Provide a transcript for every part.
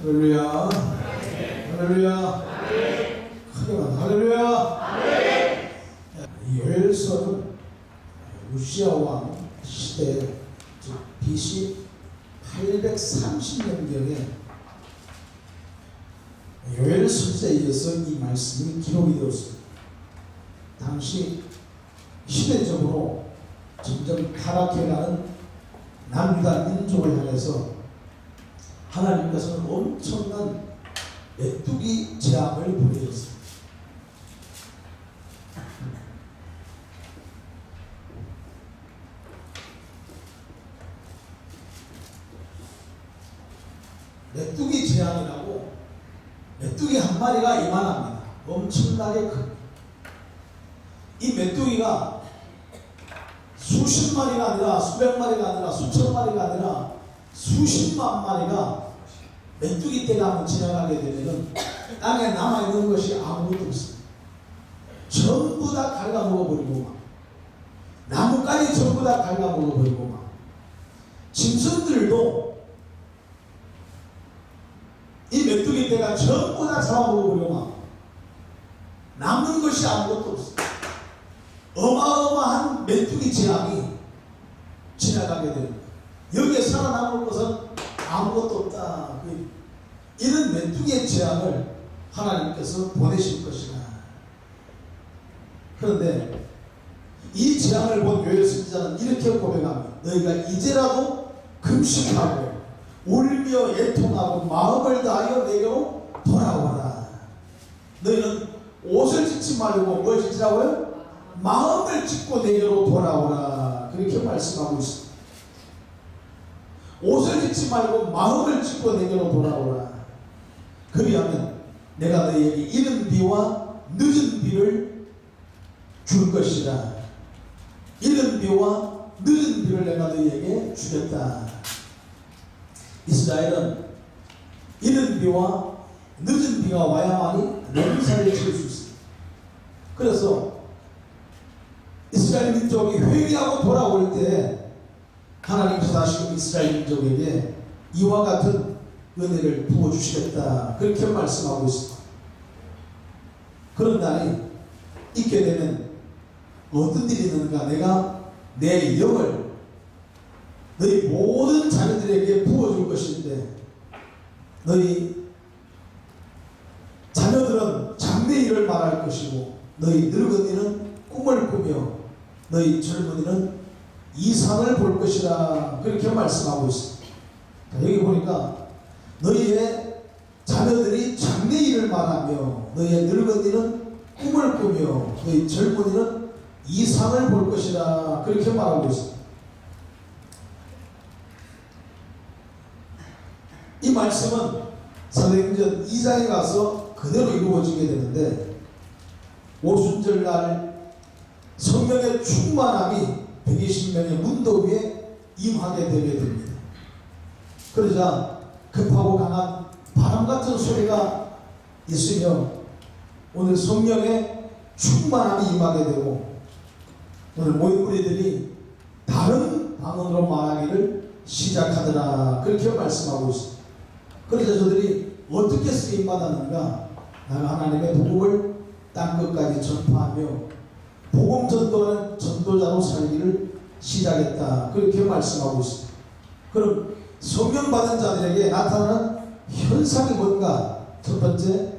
할렐루야. 할렐루야. 크게만 할렐루야. 이 요엘서는 루시아 왕 시대 즉 BC 830년경에 요엘 선지자에 의해서 이 말씀이 기록이 되었습니다. 당시 시대적으로 점점 타락해가는 남유다 민족을 향해서 하나님께서는 엄청난 메뚜기 재앙을 보내셨습니다. 메뚜기 재앙이라고 메뚜기 한 마리가 이만합니다. 엄청나게 큰. 이 메뚜기가 수십 마리가 아니라 수백 마리가 아니라 수천 마리가 아니라 수십만 마리가 메뚜기 떼가 한번 지나가게 되면은 땅에 남아있는 것이 아무것도 없습니다. 전부 다 갉아먹어버리고 막 나뭇가지 전부 다 갉아먹어버리고 막 짐승들도 이 메뚜기 떼가 전부 다 잡아먹어버리고 막 남는 것이 아무것도 없습니다. 어마어마한 메뚜기 재앙이 지나가게 됩니다. 여기에 살아남을 것은 아무것도 없다. 그 이런 메뚜기의 재앙을 하나님께서 보내실 것이다. 그런데 이 재앙을 본 요엘 선지자는 이렇게 고백합니다. 너희가 이제라도 금식하고 울며 애통하고 마음을 다하여 내게로 돌아오라. 너희는 옷을 짓지 말고 뭘 짓지라고요? 마음을 짓고 내게로 돌아오라. 그렇게 말씀하고 있습니다. 옷을 짓지 말고 마음을 짓고 내게로 돌아오라. 그리하면 내가 너희에게 이른 비와 늦은 비를 줄 것이라. 이른 비와 늦은 비를 내가 너희에게 주겠다. 이스라엘은 이른 비와 늦은 비가 와야만이 농사를 지을 수 있습니다. 그래서 이스라엘 민족이 회개하고 돌아올 때 하나님께서 다시금 이스라엘 민족에게 이와 같은 은혜를 부어주시겠다. 그렇게 말씀하고 있습니다. 그런 날이 있게 되면 어떤 일이 있는가? 내가 내 영을 너희 모든 자녀들에게 부어줄 것인데 너희 자녀들은 장래 일을 말할 것이고 너희 늙은이는 꿈을 꾸며 너희 젊은이는 이상을 볼 것이라 그렇게 말씀하고 있습니다. 자, 여기 보니까 너희의 자녀들이 장래 일을 말하며 너희의 늙은이는 꿈을 꾸며 너희 젊은이는 이상을 볼 것이라 그렇게 말하고 있습니다. 이 말씀은 사도행전 2장에 가서 그대로 이루어지게 되는데 오순절 날 성령의 충만함이 120명의 문도 위에 임하게 되게 됩니다. 그러자 급하고 강한 바람 같은 소리가 있으며 오늘 성령의 충만함이 임하게 되고 오늘 모인 우리들이 다른 방언으로 말하기를 시작하더라 그렇게 말씀하고 있습니다. 그래서 저들이 어떻게 쓰임 받았는가? 나는 하나님의 복음을 땅 끝까지 전파하며 복음 전도하는 전도자로 살기를 시작했다. 그렇게 말씀하고 있습니다. 그럼 성령 받은 자들에게 나타나는 현상이 뭔가? 첫 번째,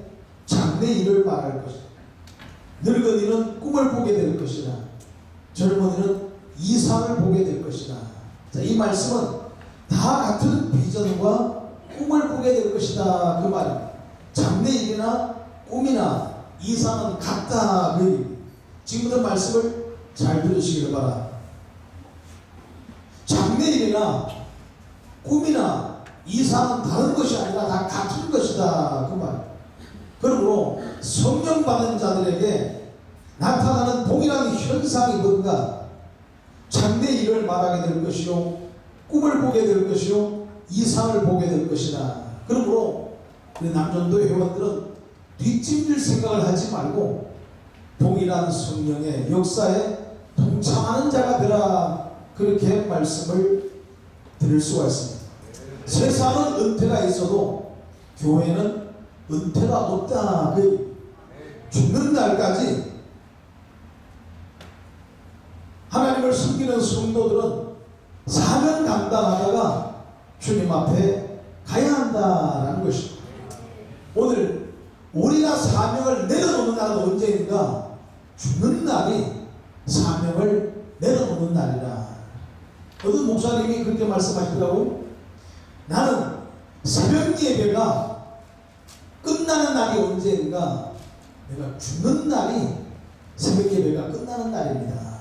장래 일을 말할 것이다. 늙은이는 꿈을 보게 될 것이다. 젊은이는 이상을 보게 될 것이다. 자, 이 말씀은 다 같은 비전과 꿈을 꾸게 될 것이다. 그 말입니다. 장래 일이나 꿈이나 이상은 같다. 그. 지금부터 말씀을 잘 들으시기를 바랍니다. 장래 일이나 꿈이나 이상은 다른 것이 아니라 다 같은 것이다. 그 말. 그러므로 성령 받은 자들에게 나타나는 동일한 현상이 뭔가 장래 일을 말하게 될 것이요 꿈을 보게 될 것이요 이상을 보게 될 것이다. 그러므로 우리 남전도 회원들은 뒷짐질 생각을 하지 말고 동일한 성령의 역사에 동참하는 자가 되라 그렇게 말씀을 드릴 수가 있습니다. 세상은 은퇴가 있어도 교회는 은퇴가 없다. 그 죽는 날까지 하나님을 섬기는 성도들은 사명 감당하다가 주님 앞에 가야 한다라는 것입니다. 오늘 우리가 사명을 내려놓는 날은 언제인가? 죽는 날이 사명을 내려놓는 날이라. 어떤 목사님이 그렇게 말씀하시더라고요. 나는 새벽 예배가 끝나는 날이 언제인가? 내가 죽는 날이 새벽 예배가 끝나는 날입니다.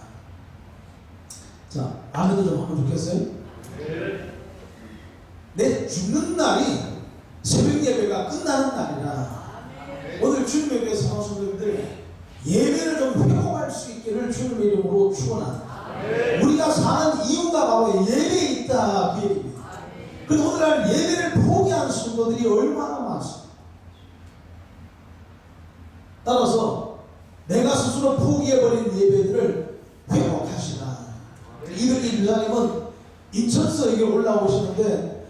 자, 아멘도 좀 하면 좋겠어요? 내 죽는 날이 새벽 예배가 끝나는 날이라. 오늘 주님에 대해 사랑하시는 예배를 좀 회복 할수 있기를 주님의 이름으로 축원합니다. 우리가 사는 이유가 바로 예배에 있다 그 얘기입니다. 근데 오늘날 예배를 포기한 성도들이 얼마나 많습니까? 따라서 내가 스스로 포기해버린 예배들을 회복하시라. 이들이 유사님은 인천서 여기 올라오시는데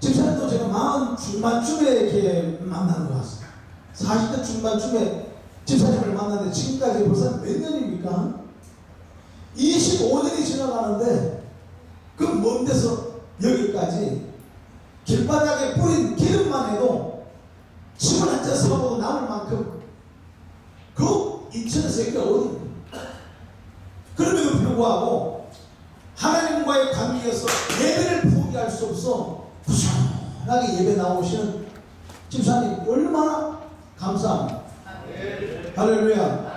집사님도 제가 마흔 중반쯤에 이렇게 만나는 것 같습니다. 40대 중반쯤에 집사님을 만났는데 지금까지 벌써 몇 년입니까? 25년이 지나가는데 그 먼 데서 여기까지 길바닥에 뿌린 기름만 해도 집을 한채 사고 남을 만큼 그 인천에서 여기가 어디 그럼에도 불구하고 하나님과의 관계에서 예배를 포기할 수 없어 부산하게 예배 나오시는 집사님 얼마나 감사합니다. 할렐루야.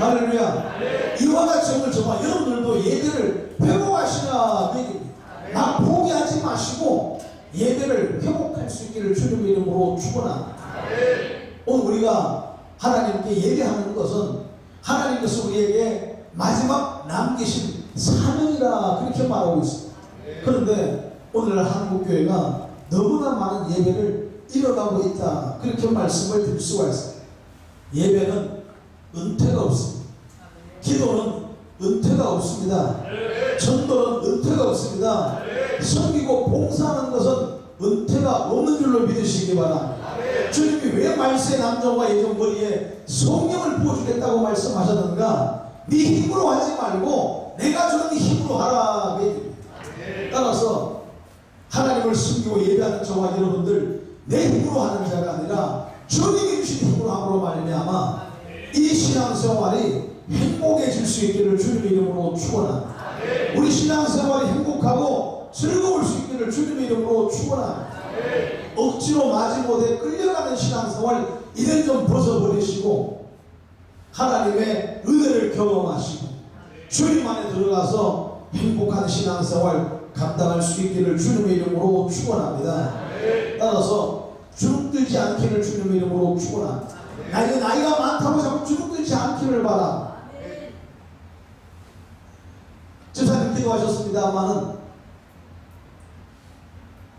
할렐루야. 이와 같이 오늘 정말 여러분들도 예배를 회복하시라 얘기입니다. 나 포기하지 마시고 예배를 회복할 수 있기를 주님의 이름으로 축원합니다. 오늘 우리가 하나님께 예배하는 것은 하나님께서 우리에게 마지막 남기신 사명이라 그렇게 말하고 있습니다. 그런데 오늘 한국교회가 너무나 많은 예배를 잃어가고 있다. 그렇게 말씀을 드릴 수가 있습니다. 예배는 은퇴가 없습니다. 기도는 은퇴가 없습니다. 전도는 은퇴가 없습니다. 섬기고 봉사하는 것은 은퇴가 없는 줄로 믿으시기 바랍니다. 주님이 왜 말세 남자와 예전 머리에 성령을 부어주겠다고 말씀하셨는가? 네 힘으로 하지 말고 내가 주는 힘으로 하라. 따라서 하나님을 숨기고 예배하는 저와 여러분들 내 힘으로 하는 자가 아니라 주님이 주신 힘으로 함으로 말미암아 이 신앙생활이 행복해질 수 있기를 주님의 이름으로 축원합니다. 우리 신앙생활이 행복하고 즐거울 수 있기를 주님의 이름으로 축원합니다. 억지로 마지 못해 끌려가는 신앙생활 이런 좀 벗어버리시고 하나님의 은혜를 경험하시고 주님 안에 들어가서 행복한 신앙생활 감당할 수 있기를 주님의 이름으로 축원합니다. 따라서 주눅들지 않기를 주님의 이름으로 축원합니다. 나이가 나이가 많다고 자꾸 주눅들지 않기를 바라. 집사님 기도하셨습니다만은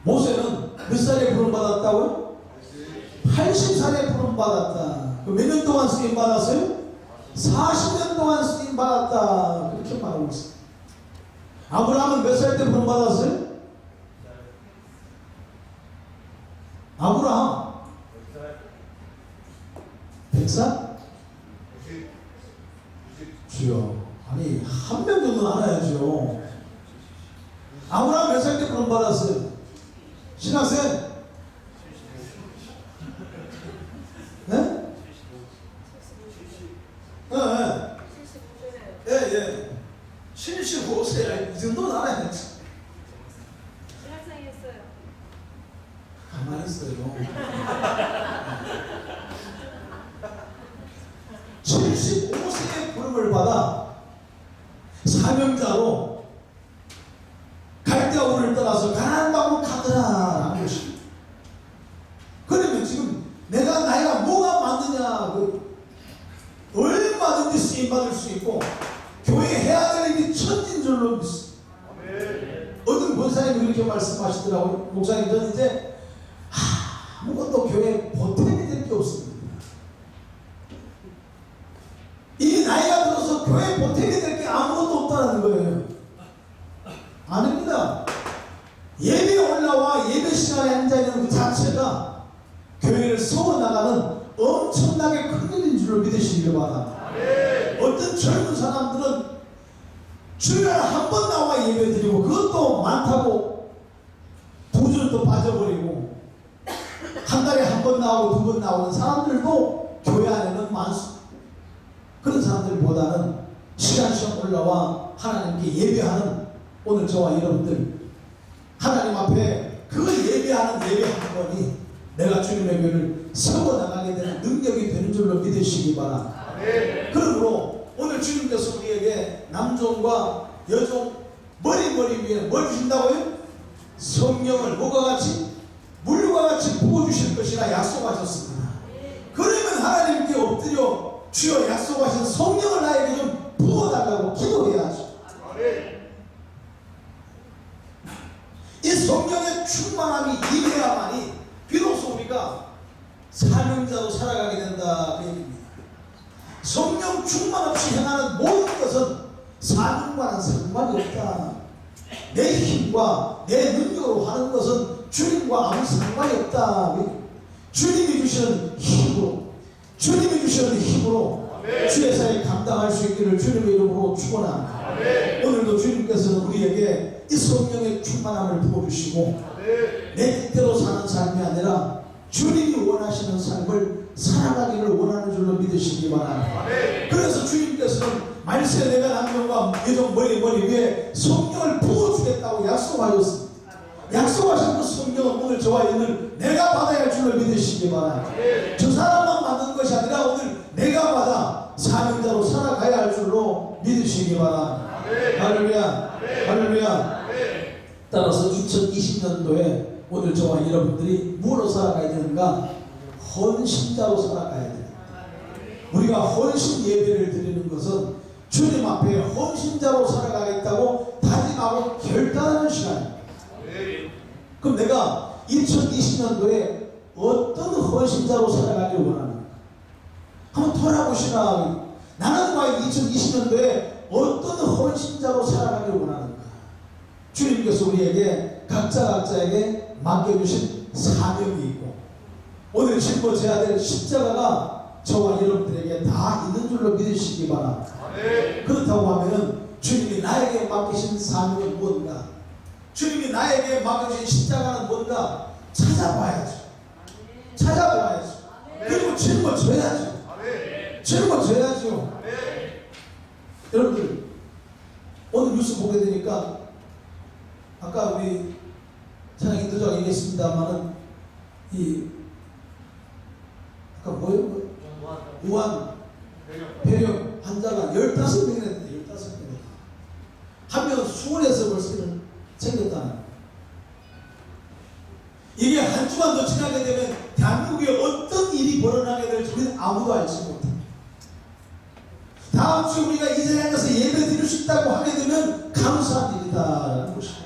모세는 몇 살에 부름 받았다고요? 80살에 부름 받았다. 몇 년 동안 쓰임 받았어요? 40년 동안 쓰임 받았다. 그렇게 말하고 있어요. 아브라함은 몇 살 때 부름 받았어요? 아브라함 100살? 주여 아니 한 명 정도는 알아야죠. 아브라함 몇 살때 부름 받았어요? 신학생? 네? 예, 예. 예, 예. 75세, 이 정도는 알아야지. 신학생이었어요. 가만히 있어요. 75세의 부름을 받아 사명자로 갈대아우를 떠나서 가나안 땅으로 가더라라는 것입니다. 그러면 지금 내가 나이가 뭐가 많느냐 그 얼마든지 쓰임 받을 수 있고 교회 해야 될 일이 천진 줄로 믿습니다. 어떤 권사님이 그렇게 말씀하시더라고요. 목사님 저는 이제 믿으시길 바랍니다. 어떤 젊은 사람들은 주일날 한번 나와 예배 드리고 그것도 많다고 또 빠져버리고 한 달에 한 번 나오고 두 번 나오는 사람들도 교회 안에는 많습니다. 그런 사람들보다는 시간시간 올라와 하나님께 예배하는 오늘 저와 여러분들 하나님 앞에 그 예배하는 예배 한 번이 내가 주님의 교회를 세워 나가게 되는 능력이 되는 줄로 믿으시기 바랍니다. 그러므로 오늘 주님께서 우리에게 남종과 여종 머리머리 위에 뭘 주신다고요? 성령을 뭐가 같이 물과 같이 부어 주실 것이라 약속하셨습니다. 그러면 하나님께 엎드려 주여 약속하신 성령을 나에게 좀 부어 달라고 기도해야죠. 이 성령의 충만함이 임해야만이 우리가 사명자로 살아가게 된다 그 얘기입니다. 성령 충만 없이 행하는 모든 것은 사명과는 상관이 없다. 내 힘과 내 능력으로 하는 것은 주님과 아무 상관이 없다. 주님이 주시는 힘으로, 주님이 주시는 힘으로 주의 사에 감당할 수 있기를 주님의 이름으로 축원합니다. 오늘도 주님께서는 우리에게 이 성령의 충만함을 부어주시고 내 뜻대로 사는 삶이 아니라 주님이 원하시는 삶을 살아가기를 원하는 줄로 믿으시기 바랍니다. 그래서 주님께서는 말세 내가 남녀과 여종 머리 머리 위에 성령을 부어주겠다고 약속하셨습니다. 약속하신 그 성령은 오늘 저와 오늘 내가 받아야 할 줄로 믿으시기 바랍니다. 저 사람만 받는 것이 아니라 오늘 내가 받아 사명자로 살아가야 할 줄로 믿으시기 바랍니다. 할렐루야, 할렐루야. 따라서 2020년도에 오늘 저와 여러분들이 무엇으로 살아가야 되는가? 헌신자로 살아가야 됩니다. 우리가 헌신 예배를 드리는 것은 주님 앞에 헌신자로 살아가겠다고 다짐하고 결단하는 시간입니다. 그럼 내가 2020년도에 어떤 헌신자로 살아가기를 원하는가? 한번 돌아보시나 나는 과연 2020년도에 어떤 헌신자로 살아가기를 원하는가? 주님께서 우리에게 각자 각자에게 맡겨주신 사명이 있고 오늘 짊어져야 될 십자가가 저와 여러분들에게 다 있는 줄로 믿으시기 바랍니다. 그렇다고 하면은 주님이 나에게 맡기신 사명은 뭔가? 주님이 나에게 맡겨주신 십자가는 뭔가? 찾아봐야죠. 찾아봐야죠. 그리고 짊어져야죠. 짊어져야죠. 여러분들 오늘 뉴스 보게 되니까 아까 우리 찬양 인도자가 얘기했습니다만은 이 아까 뭐예요? 뭐? 우한. 폐렴 환자가 15명이나 됐대 15명 한 명은 수원에서 벌써 생겼다는 이게 한 주만 더 지나게 되면 대한민국에 어떤 일이 벌어나게 될지 우리는 아무도 알지 못합니다 다음 주 우리가 이 자리에 가서 예배 드릴 수 있다고 하게 되면 감사한 일이다라는 것입니다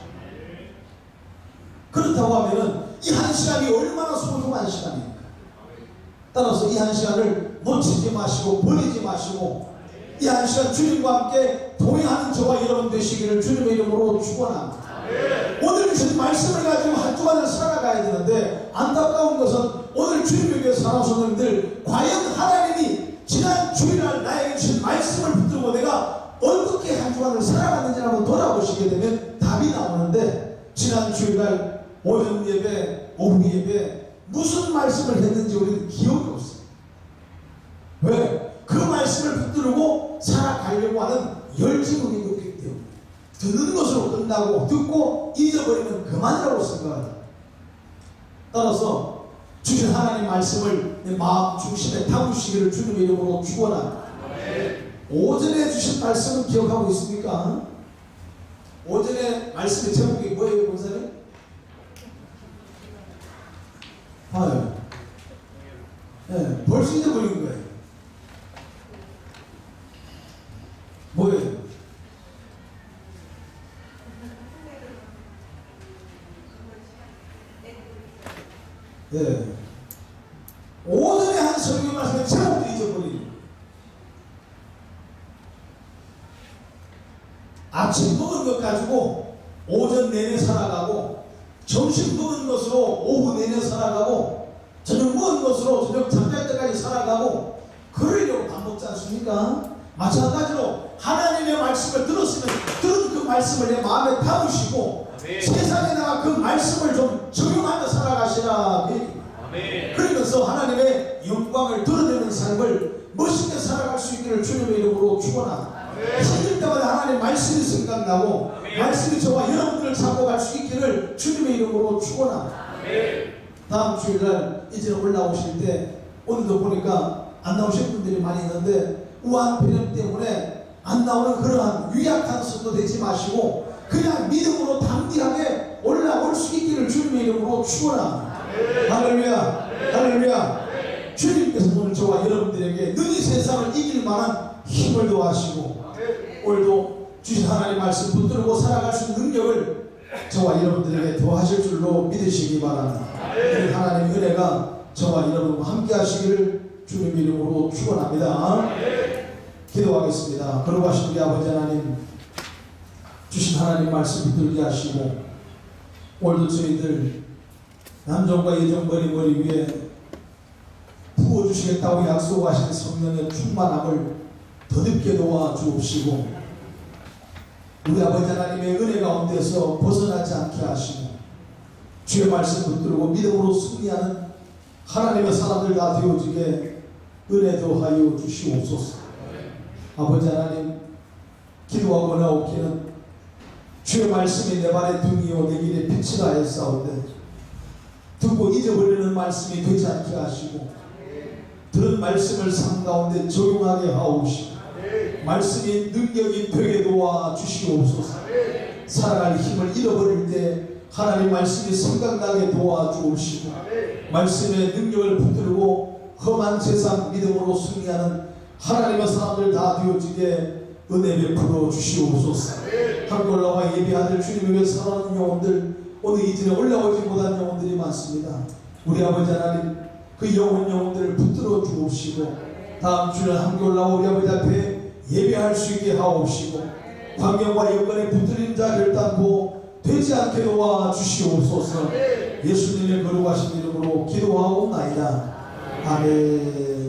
그렇다고 하면은 이 한 시간이 얼마나 소중한 시간입니까? 따라서 이 한 시간을 놓치지 마시고 버리지 마시고 이 한 시간 주님과 함께 동행하는 저와 여러분 되시기를 주님의 이름으로 축원합니다. 오늘 주신 말씀을 가지고 한 주간을 살아가야 되는데 안타까운 것은 오늘 교회 사랑하는 과연 하나님이 지난 주일날 나에게 주신 말씀을 붙들고 내가 어떻게 한 주간을 살아갔는지 한번 돌아보시게 되면 답이 나오는데 지난 주일날 오전 예배, 오후 예배 무슨 말씀을 했는지 우리는 기억이 없어요. 왜? 그 말씀을 붙들고 살아가려고 하는 열정이 없기 때문에 듣는 것으로 끝나고 듣고 잊어버리면 그만이라고 생각합니다. 따라서 주신 하나님 말씀을 내 마음 중심에 담으시기를 주님의 이름으로 축원합니다. 오전에 주신 말씀은 기억하고 있습니까? 오전에 말씀의 제목이 뭐예요, 권사님? 봐요. 네, 벌써 잊어버린 거예요. 뭐예요? 네. 오전에 한 설교 말씀의 제목도 잊어버리는 아침 먹은 것 가지고 오전 내내 살아가고 점심 먹은 것으로 오후 내내 살아가고 저녁 먹은 것으로 저녁 잠잘 때까지 살아가고 그러려고 밥 먹지 않습니까? 마찬가지로 하나님의 말씀을 들었으면 들은 그 말씀을 내 마음에 담으시고 세상에다가 그 말씀을 좀 적용하며 살아가시라 그러면서 하나님의 영광을 드러내는 삶을 멋있게 살아갈 수 있기를 주님의 이름으로 축원합니다. 말씀이 생각나고. 말씀이 저와 여러분들을 잡고 갈 수 있기를 주님의 이름으로 축원합니다. 다음 주일날 이제 올라오실 때 오늘도 보니까 안 나오신 분들이 많이 있는데 우한 폐렴 때문에 안 나오는 그러한 유약한 손도 되지 마시고 그냥 믿음으로 담대하게 올라올 수 있기를 주님의 이름으로 축원합니다. 할렐루야, 할렐루야. 주님께서 오늘 저와 여러분들에게 능히 세상을 이길 만한 힘을 더하시고 오늘도 주신 하나님 말씀 붙들고 살아갈 수 있는 능력을 저와 여러분들에게 더하실 줄로 믿으시기 바랍니다. 이 하나님의 은혜가 저와 여러분과 함께 하시기를 주님의 이름으로 축원합니다. 기도하겠습니다. 걸어가신 우리 아버지 하나님 주신 하나님 말씀 붙들게 하시고 오늘도 저희들 남정과 여정거리 머리 위에 부어주시겠다고 약속하신 성령의 충만함을 더듬게 도와 주옵시고 우리 아버지 하나님의 은혜 가운데서 벗어나지 않게 하시고 주의 말씀 붙들고 믿음으로 승리하는 하나님의 사람들 다 되어지게 은혜 더하여 주시옵소서. 아버지 하나님 기도하고 나오기는 주의 말씀이 내 발의 등이요 내 길의 빛이라 했사오되 듣고 잊어버리는 말씀이 되지 않게 하시고 들은 말씀을 삶 가운데 적용하게 하옵시고 말씀이 능력이 되게 도와 주시옵소서. 살아갈 힘을 잃어버릴 때 하나님 말씀이 생각나게 도와 주옵시고 말씀의 능력을 붙들고 험한 세상 믿음으로 승리하는 하나님의 사람들 다 되어지게 은혜 베풀어 주시옵소서. 함께 올라와 예배하들 위해 살아가는 영혼들 오늘 이전에 올라오지 못한 영혼들이 많습니다. 우리 아버지 하나님 그 영혼 영혼들을 붙들어 주옵시고 다음 주에 함께 올라와 우리 아버지 앞에 예배할 수 있게 하옵시고 광경과 영광에 붙들린 자 결단코 되지 않게 도와 주시옵소서. 예수님의 거룩하신 이름으로 기도하옵나이다. 아멘